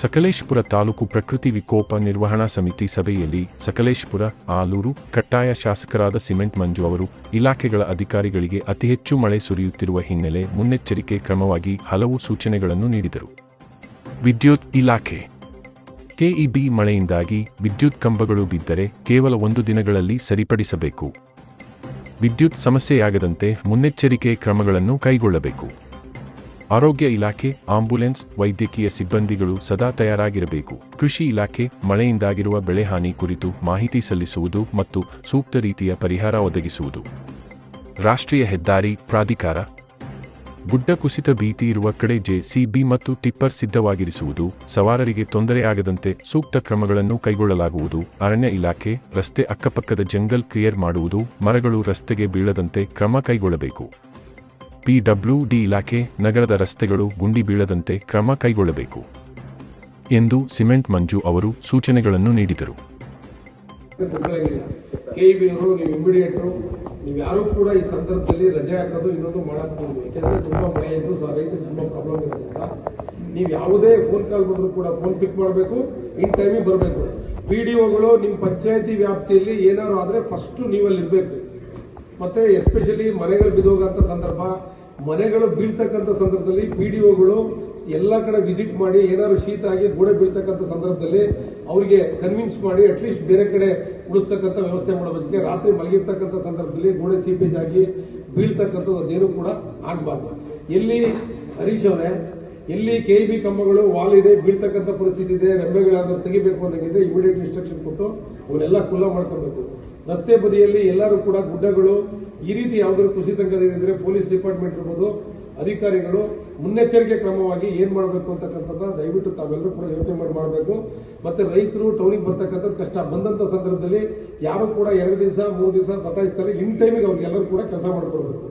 ಸಕಲೇಶಪುರ ತಾಲೂಕು ಪ್ರಕೃತಿ ವಿಕೋಪ ನಿರ್ವಹಣಾ ಸಮಿತಿ ಸಭೆಯಲ್ಲಿ ಸಕಲೇಶಪುರ, ಆಲೂರು, ಕಟ್ಟಾಯ ಶಾಸಕರಾದ ಸಿಮೆಂಟ್ ಮಂಜು ಅವರು ಇಲಾಖೆಗಳ ಅಧಿಕಾರಿಗಳಿಗೆ ಅತಿ ಹೆಚ್ಚು ಮಳೆ ಸುರಿಯುತ್ತಿರುವ ಹಿನ್ನೆಲೆ ಮುನ್ನೆಚ್ಚರಿಕೆ ಕ್ರಮವಾಗಿ ಹಲವು ಸೂಚನೆಗಳನ್ನು ನೀಡಿದರು. ವಿದ್ಯುತ್ ಇಲಾಖೆ. ಕೆಇಬಿ ಮಳೆಯಿಂದಾಗಿ ವಿದ್ಯುತ್ ಕಂಬಗಳು ಬಿದ್ದರೆ ಕೇವಲ ಒಂದು ದಿನಗಳಲ್ಲಿ ಸರಿಪಡಿಸಬೇಕು. ವಿದ್ಯುತ್ ಸಮಸ್ಯೆಯಾಗದಂತೆ ಮುನ್ನೆಚ್ಚರಿಕೆ ಕ್ರಮಗಳನ್ನು ಕೈಗೊಳ್ಳಬೇಕು. ಆರೋಗ್ಯ ಇಲಾಖೆ ಆಂಬ್ಯುಲೆನ್ಸ್ ವೈದ್ಯಕೀಯ ಸಿಬ್ಬಂದಿಗಳು ಸದಾ ತಯಾರಾಗಿರಬೇಕು. ಕೃಷಿ ಇಲಾಖೆ, ಮಳೆಯಿಂದಾಗಿರುವ ಬೆಳೆಹಾನಿ ಕುರಿತು ಮಾಹಿತಿ ಸಲ್ಲಿಸುವುದು ಮತ್ತು ಸೂಕ್ತ ರೀತಿಯ ಪರಿಹಾರ ಒದಗಿಸುವುದು. ರಾಷ್ಟ್ರೀಯ ಹೆದ್ದಾರಿ ಪ್ರಾಧಿಕಾರ. ಗುಡ್ಡ ಕುಸಿತ ಭೀತಿ ಇರುವ ಕಡೆ ಜೆಸಿಬಿ ಮತ್ತು ಟಿಪ್ಪರ್ ಸಿದ್ಧವಾಗಿರಿಸುವುದು, ಸವಾರರಿಗೆ ತೊಂದರೆಯಾಗದಂತೆ ಸೂಕ್ತ ಕ್ರಮಗಳನ್ನು ಕೈಗೊಳ್ಳಲಾಗುವುದು. ಅರಣ್ಯ ಇಲಾಖೆ, ರಸ್ತೆ ಅಕ್ಕಪಕ್ಕದ ಜಂಗಲ್ ಕ್ಲಿಯರ್ ಮಾಡುವುದು, ಮರಗಳು ರಸ್ತೆಗೆ ಬೀಳದಂತೆ ಕ್ರಮ ಕೈಗೊಳ್ಳಬೇಕು. ಪಿಡಬ್ಲ್ಯೂಡಿ ಇಲಾಖೆ ನಗರದ ರಸ್ತೆಗಳು ಗುಂಡಿ ಬೀಳದಂತೆ ಕ್ರಮ ಕೈಗೊಳ್ಳಬೇಕು ಎಂದು ಸಿಮೆಂಟ್ ಮಂಜು ಅವರು ಸೂಚನೆಗಳನ್ನು ನೀಡಿದರು. ನೀವು ಯಾರು ಕೂಡ ಈ ಸಂದರ್ಭದಲ್ಲಿ ರಜೆ ಹಾಕೋದು ಇನ್ನೊಂದು ಮಾಡಬಹುದು ಯಾಕೆಂದ್ರೆ ತುಂಬಾ ಮಳೆ ಇದ್ದು ಸೊ ತುಂಬಾ ಪ್ರಾಬ್ಲಮ್ ಇರೋದ್ರಿಂದ ನೀವು ಯಾವುದೇ ಫೋನ್ ಕಾಲ್ ಬಂದರೂ ಕೂಡ ಫೋನ್ ಪಿಕ್ ಮಾಡಬೇಕು ಇನ್ ಟೈಮಿಗೆ ಬರಬೇಕು. ಪಿ ಡಿ ಒಗಳು ನಿಮ್ಮ ಪಂಚಾಯತಿ ವ್ಯಾಪ್ತಿಯಲ್ಲಿ ಏನಾದ್ರು ಆದರೆ ಫಸ್ಟ್ ನೀವಲ್ಲಿ ಇರಬೇಕು ಮತ್ತೆ ಎಸ್ಪೆಷಲಿ ಮನೆಗಳು ಬಿದ್ದೋಗಂತ ಸಂದರ್ಭ, ಮನೆಗಳು ಬೀಳ್ತಕ್ಕಂಥ ಸಂದರ್ಭದಲ್ಲಿ ಪಿ ಡಿ ಒಗಳು ಎಲ್ಲ ಕಡೆ ವಿಸಿಟ್ ಮಾಡಿ, ಏನಾದ್ರು ಶೀತ ಆಗಿ ಗೋಡೆ ಬೀಳ್ತಕ್ಕಂಥ ಸಂದರ್ಭದಲ್ಲಿ ಅವರಿಗೆ ಕನ್ವಿನ್ಸ್ ಮಾಡಿ ಅಟ್ಲೀಸ್ಟ್ ಬೇರೆ ಕಡೆ ಉಳಿಸ್ತಕ್ಕಂಥ ವ್ಯವಸ್ಥೆ ಮಾಡೋದಕ್ಕೆ ರಾತ್ರಿ ಮಲಗಿರ್ತಕ್ಕಂಥ ಸಂದರ್ಭದಲ್ಲಿ ಗೋಡೆ ಸೀಪೇಜ್ ಆಗಿ ಬೀಳ್ತಕ್ಕಂಥದ್ದು ಅದೇನು ಕೂಡ ಆಗಬಾರ್ದು. ಎಲ್ಲಿ ಹರೀಶ್ ಅವರೇ, ಎಲ್ಲಿ ಕೆ ಬಿ ಕಂಬಗಳು ವಾಲ್ ಇದೆ ಬೀಳ್ತಕ್ಕಂಥ ಪರಿಸ್ಥಿತಿ ಇದೆ, ರೆಂಬೆಗಳಾದ್ರೂ ತೆಗಿಬೇಕು ಅನ್ನೋಂಗಿದೆ ಇಮಿಡಿಯೇಟ್ ಇನ್ಸ್ಟ್ರಕ್ಷನ್ ಕೊಟ್ಟು ಅವನ್ನೆಲ್ಲ ಕುಲ್ಲ ಮಾಡ್ಕೊಬೇಕು. ರಸ್ತೆ ಬದಿಯಲ್ಲಿ ಎಲ್ಲರೂ ಕೂಡ ಗುಡ್ಡಗಳು, ಈ ರೀತಿ ಯಾವ್ದಾದ್ರು ಕುಸಿತಂಗದಿದ್ರೆ ಪೊಲೀಸ್ ಡಿಪಾರ್ಟ್ಮೆಂಟ್ ಇರ್ಬೋದು, ಅಧಿಕಾರಿಗಳು ಮುನ್ನೆಚ್ಚರಿಕೆ ಕ್ರಮವಾಗಿ ಏನ್ ಮಾಡಬೇಕು ಅಂತಕ್ಕಂಥದ್ದು ದಯವಿಟ್ಟು ತಾವೆಲ್ಲರೂ ಕೂಡ ಯೋಚನೆ ಮಾಡಿ ಮಾಡಬೇಕು. ಮತ್ತೆ ರೈತರು ಟೌನಿಗೆ ಬರ್ತಕ್ಕಂಥದ್ದು ಕಷ್ಟ. ಬಂದಂತ ಸಂದರ್ಭದಲ್ಲಿ ಯಾರು ಕೂಡ ಎರಡು ದಿವಸ, ಮೂರು ದಿವಸ ಸತಾಯಿಸ್ತಾರೆ ಇನ್ ಟೈಮಿಗೆ ಅವ್ರಿಗೆಲ್ಲರೂ ಕೂಡ ಕೆಲಸ ಮಾಡಿಕೊಡ್ಬೇಕು.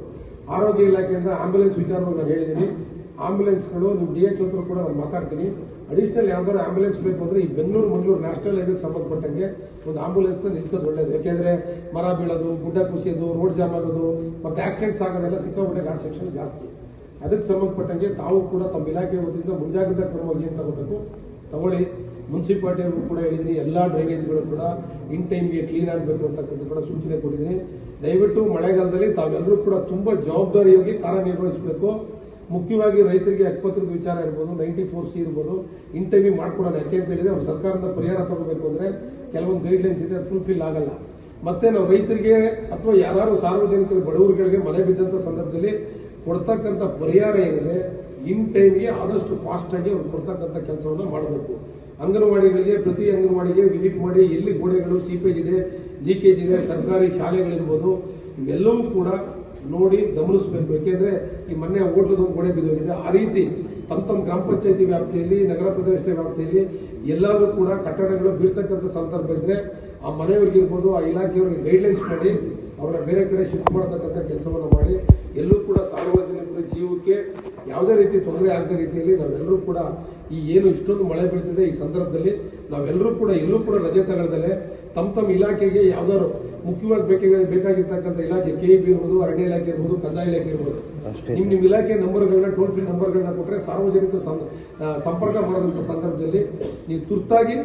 ಆರೋಗ್ಯ ಇಲಾಖೆಯಿಂದ ಆಂಬ್ಯುಲೆನ್ಸ್ ವಿಚಾರವನ್ನು ನಾನು ಹೇಳಿದ್ದೀನಿ ಆಂಬ್ಯುಲೆನ್ಸ್ಗಳು ನಿಮ್ಮ ಡಿ ಎಚ್ ಹತ್ರ ಕೂಡ ನಾನು ಮಾತಾಡ್ತೀನಿ. ಅಡಿಷನಲ್ ಯಾವ್ದಾದ್ರು ಆಂಬುಲೆನ್ಸ್ ಬೇಕು ಅಂದ್ರೆ ಈ ಬೆಂಗಳೂರು ಮಂಗಳೂರು ನ್ಯಾಷನಲ್ ಹೈವೇಗೆ ಸಂಬಂಧಪಟ್ಟಂಗೆ ಒಂದು ಆಂಬುಲೆನ್ಸ್ ನಿಲ್ಸೋದು ಒಳ್ಳೇದು. ಯಾಕೆಂದ್ರೆ ಮರ ಬೀಳೋದು, ಗುಡ್ಡ ಕುಸಿಯೋದು ರೋಡ್ ಜಾಮ್ ಆಗೋದು, ಮತ್ತೆ ಆಕ್ಸಿಡೆಂಟ್ಸ್ ಆಗೋದೆಲ್ಲ ಸಿಕ್ಕಾಪಟ್ಟೆ ಗಾಡ್ ಸೆಕ್ಷನ್ ಜಾಸ್ತಿ. ಅದಕ್ಕೆ ಸಂಬಂಧಪಟ್ಟಂಗೆ ತಾವು ಕೂಡ ತಮ್ಮ ಇಲಾಖೆ ವತಿಯಿಂದ ಮುಂಜಾಗ್ರತಾ ಕ್ರಮವಾಗಿ ಏನು ತಗೋಬೇಕು? ತಗೊಳ್ಳಿ. ಮುನ್ಸಿಪಾಲಿಟಿ ಅವರು ಕೂಡ ಹೇಳಿದ್ದೀನಿ ಎಲ್ಲಾ ಡ್ರೈನೇಜ್ಗಳು ಕೂಡ ಇನ್ ಟೈಮ್ಗೆ ಕ್ಲೀನ್ ಆಗಬೇಕು ಅಂತಕ್ಕಂಥ ಕೂಡ ಸೂಚನೆ ಕೊಟ್ಟಿದ್ದೀನಿ ದಯವಿಟ್ಟು ಮಳೆಗಾಲದಲ್ಲಿ ತಾವೆಲ್ಲರೂ ಕೂಡ ತುಂಬಾ ಜವಾಬ್ದಾರಿಯಾಗಿ ಕಾರ್ಯನಿರ್ವಹಿಸಬೇಕು. ಮುಖ್ಯವಾಗಿ ರೈತರಿಗೆ ಅಕ್ಪತ್ರದ ವಿಚಾರ ಇರ್ಬೋದು ನೈಂಟಿ ಫೋರ್ ಸಿ ಇರ್ಬೋದು ಇನ್ ಟೈಮಿಗೆ ಮಾಡ್ಕೊಡೋಣ. ಯಾಕೆ ಅಂತ ಹೇಳಿದ್ರೆ ಅವ್ರು ಸರ್ಕಾರದಿಂದ ಪರಿಹಾರ ತಗೋಬೇಕು ಅಂದ್ರೆ ಕೆಲವೊಂದು ಗೈಡ್ಲೈನ್ಸ್ ಇದೆ, ಅದು ಫುಲ್ಫಿಲ್ ಆಗಲ್ಲ. ಮತ್ತೆ ನಾವು ರೈತರಿಗೆ ಅಥವಾ ಯಾರು ಸಾರ್ವಜನಿಕರು, ಬಡವರುಗಳಿಗೆ ಮನೆ ಬಿದ್ದಂಥ ಸಂದರ್ಭದಲ್ಲಿ ಕೊಡ್ತಕ್ಕಂಥ ಪರಿಹಾರ ಏನಿದೆ ಇನ್ ಟೈಮ್ಗೆ ಆದಷ್ಟು ಫಾಸ್ಟ್ ಆಗಿ ಅವ್ರು ಕೊಡ್ತಕ್ಕಂಥ ಕೆಲಸವನ್ನು ಮಾಡಬೇಕು. ಅಂಗನವಾಡಿಗಳಿಗೆ, ಪ್ರತಿ ಅಂಗನವಾಡಿಗೆ ವಿಸಿಟ್ ಮಾಡಿ, ಎಲ್ಲಿ ಗೋಡೆಗಳು ಸೀಪೇಜ್ ಇದೆ ಲೀಕೇಜ್ ಇದೆ, ಸರ್ಕಾರಿ ಶಾಲೆಗಳಿರ್ಬೋದು, ಇವೆಲ್ಲವೂ ಕೂಡ ನೋಡಿ ಗಮನಿಸಬೇಕು. ಯಾಕೆಂದ್ರೆ ಈ ಮೊನ್ನೆ ಒಂದು ಗೋಡೆ ಬಿದ್ದೋಗಿದೆ. ಆ ರೀತಿ ತಮ್ಮ ತಮ್ಮ ಗ್ರಾಮ ಪಂಚಾಯತಿ ವ್ಯಾಪ್ತಿಯಲ್ಲಿ, ನಗರ ಪ್ರದೇಶದ ವ್ಯಾಪ್ತಿಯಲ್ಲಿ ಎಲ್ಲರೂ ಕೂಡ ಕಟ್ಟಡಗಳು ಬೀಳ್ತಕ್ಕಂಥ ಸಂದರ್ಭ ಇದ್ರೆ ಆ ಮನೆಯವ್ರಿಗಿರ್ಬೋದು ಆ ಇಲಾಖೆಯವ್ರಿಗೆ ಗೈಡ್ಲೈನ್ಸ್ ಮಾಡಿ ಅವರ ಬೇರೆ ಕಡೆ ಶಿಫ್ಟ್ ಮಾಡತಕ್ಕಂಥ ಕೆಲಸವನ್ನು ಮಾಡಿ, ಎಲ್ಲೂ ಕೂಡ ಸಾರ್ವಜನಿಕರ ಜೀವಕ್ಕೆ ಯಾವುದೇ ರೀತಿ ತೊಂದರೆ ಆಗದ ರೀತಿಯಲ್ಲಿ ನಾವೆಲ್ಲರೂ ಕೂಡ ಈ ಏನು ಇಷ್ಟೊಂದು ಮಳೆ ಬೀಳ್ತಿದೆ ಈ ಸಂದರ್ಭದಲ್ಲಿ ನಾವೆಲ್ಲರೂ ಕೂಡ ಎಲ್ಲೂ ಕೂಡ ರಜೆ ತಗೊಳ್ದಲೆ ತಮ್ಮ ತಮ್ಮ ಇಲಾಖೆಗೆ ಯಾವ್ದಾದ್ರು ಮುಖ್ಯವಾಗಿ ಬೇಕಾಗಿ ಬೇಕಾಗಿರ್ತಕ್ಕಂಥ ಇಲಾಖೆ ಕೆ ಬಿ ಇರ್ಬೋದು ಅರಣ್ಯ ಇಲಾಖೆ ಇರ್ಬೋದು ಕಂದಾಯ ಇಲಾಖೆ ಇರ್ಬೋದು. ನಿಮ್ ನಿಮ್ ಇಲಾಖೆ ನಂಬರ್ಗಳನ್ನ ಟೋಲ್ ಫ್ರೀ ನಂಬರ್ಗಳನ್ನ ಕೊಟ್ಟರೆ ಸಾರ್ವಜನಿಕರು ಸಂಪರ್ಕ ಮಾಡೋದಂತ ಸಂದರ್ಭದಲ್ಲಿ ನೀವು ತುರ್ತಾಗಿ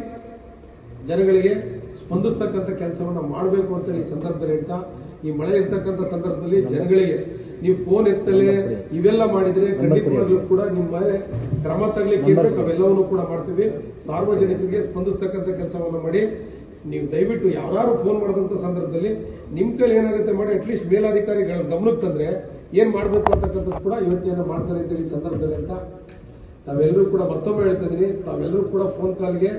ಜನಗಳಿಗೆ ಸ್ಪಂದಿಸ್ತಕ್ಕಂಥ ಕೆಲಸವನ್ನ ಮಾಡಬೇಕು ಅಂತ ಈ ಸಂದರ್ಭದಲ್ಲಿ ಹೇಳ್ತಾ ಈ ಮಳೆ ಇರ್ತಕ್ಕಂಥ ಸಂದರ್ಭದಲ್ಲಿ ಜನಗಳಿಗೆ ನೀವು ಫೋನ್ ಎತ್ತಲೆ ಇವೆಲ್ಲ ಮಾಡಿದ್ರೆ ಖಂಡಿತವಾಗ್ಲೂ ಕೂಡ ನಿಮ್ಮ ಮೇಲೆ ಕ್ರಮ ತಗಲಿಕ್ಕೆ ಅವೆಲ್ಲವನ್ನು ಕೂಡ ಮಾಡ್ತೀವಿ. ಸಾರ್ವಜನಿಕರಿಗೆ ಸ್ಪಂದಿಸ್ತಕ್ಕಂಥ ಕೆಲಸವನ್ನು ಮಾಡಿ. ನೀವು ದಯವಿಟ್ಟು ಯಾರು ಫೋನ್ ಮಾಡಿದಂತ ಸಂದರ್ಭದಲ್ಲಿ ನಿಮ್ ಕೈಲಿ ಏನಾಗುತ್ತೆ ಮಾಡಿ ಅಟ್ಲೀಸ್ಟ್ ಮೇಲಾಧಿಕಾರಿಗಳ ಗಮನಕ್ಕೆ ತಂದ್ರೆ ಏನ್ ಮಾಡ್ಬೇಕು ಅಂತಕ್ಕಂಥದ್ದು ಕೂಡ ಯೋಚನೆಯನ್ನು ಮಾಡ್ತಾರೆ ಅಂತ ಈ ಸಂದರ್ಭದಲ್ಲಿ ಅಂತ ತಾವೆಲ್ಲರೂ ಕೂಡ ಮತ್ತೊಮ್ಮೆ ಹೇಳ್ತಾ ಇದೀನಿ ತಾವೆಲ್ಲರೂ ಕೂಡ ಫೋನ್ ಕಾಲ್ಗೆ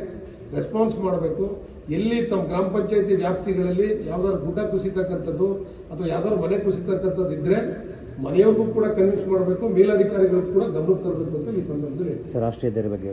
ರೆಸ್ಪಾನ್ಸ್ ಮಾಡಬೇಕು. ಎಲ್ಲಿ ತಮ್ಮ ಗ್ರಾಮ ಪಂಚಾಯತಿ ವ್ಯಾಪ್ತಿಗಳಲ್ಲಿ ಯಾವ್ದಾದ್ರು ಗುಡ್ಡ ಕುಸಿತಕ್ಕಂಥದ್ದು ಅಥವಾ ಯಾವ್ದಾದ್ರು ಮನೆ ಕುಸಿತಕ್ಕಂಥದ್ದು ಇದ್ರೆ ಮನೆಯವ್ರಿಗೂ ಕೂಡ ಕನ್ವಿನ್ಸ್ ಮಾಡಬೇಕು ಮೇಲಾಧಿಕಾರಿಗಳು ಕೂಡ ಗಮನಕ್ಕೆ ತರಬೇಕು ಅಂತ ಈ ಸಂದರ್ಭದಲ್ಲಿ ರಾಷ್ಟ್ರೀಯ ಬಗ್ಗೆ